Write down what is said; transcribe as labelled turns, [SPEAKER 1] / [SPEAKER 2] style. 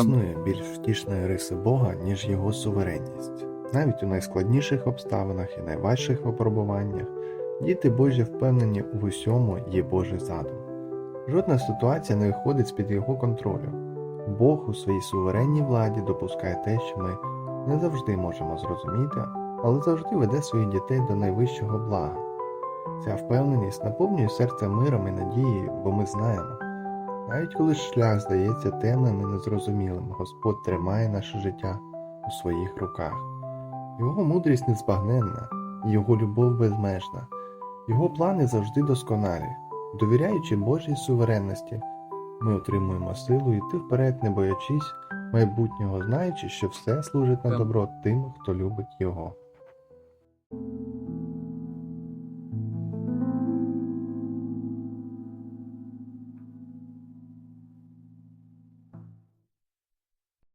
[SPEAKER 1] існує більш втішної риси Бога, ніж його суверенність. Навіть у найскладніших обставинах і найважчих випробуваннях діти Божі впевнені у усьому є Божий задум. Жодна ситуація не виходить з-під його контролю. Бог у своїй суверенній владі допускає те, що ми не завжди можемо зрозуміти, але завжди веде своїх дітей до найвищого блага. Ця впевненість наповнює серце миром і надією, бо ми знаємо. Навіть коли шлях здається темним і незрозумілим, Господь тримає наше життя у своїх руках. Його мудрість незбагненна, його любов безмежна, його плани завжди досконалі. Довіряючи Божій суверенності, ми отримуємо силу йти вперед, не боячись майбутнього, знаючи, що все служить на добро тим, хто любить його.